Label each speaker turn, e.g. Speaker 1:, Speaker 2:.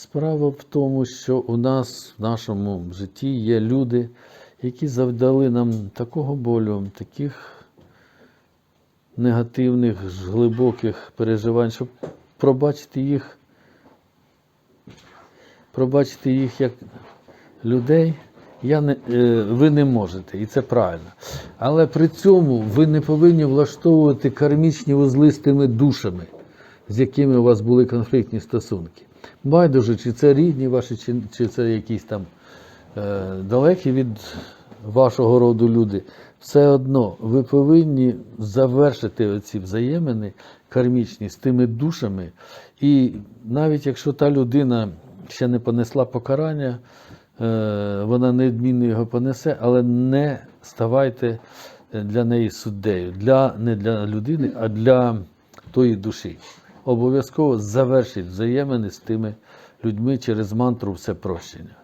Speaker 1: Справа в тому, що у нас в нашому житті є люди, які завдали нам такого болю, таких негативних, глибоких переживань, щоб пробачити їх, пробачити їх як людей, я не, е, ви не можете, і це правильно. Але при цьому ви не повинні влаштовувати кармічні вузли з тими душами, з якими у вас були конфліктні стосунки. Байдуже, чи це рідні ваші, чи, чи це якісь там е, далекі від вашого роду люди. Все одно ви повинні завершити оці взаємини кармічні з тими душами. І навіть якщо та людина ще не понесла покарання, е, вона неодмінно його понесе, але не ставайте для неї суддею, для, не для людини, а для тої душі. Обов'язково завершіть взаємини з тими людьми через мантру все прощення.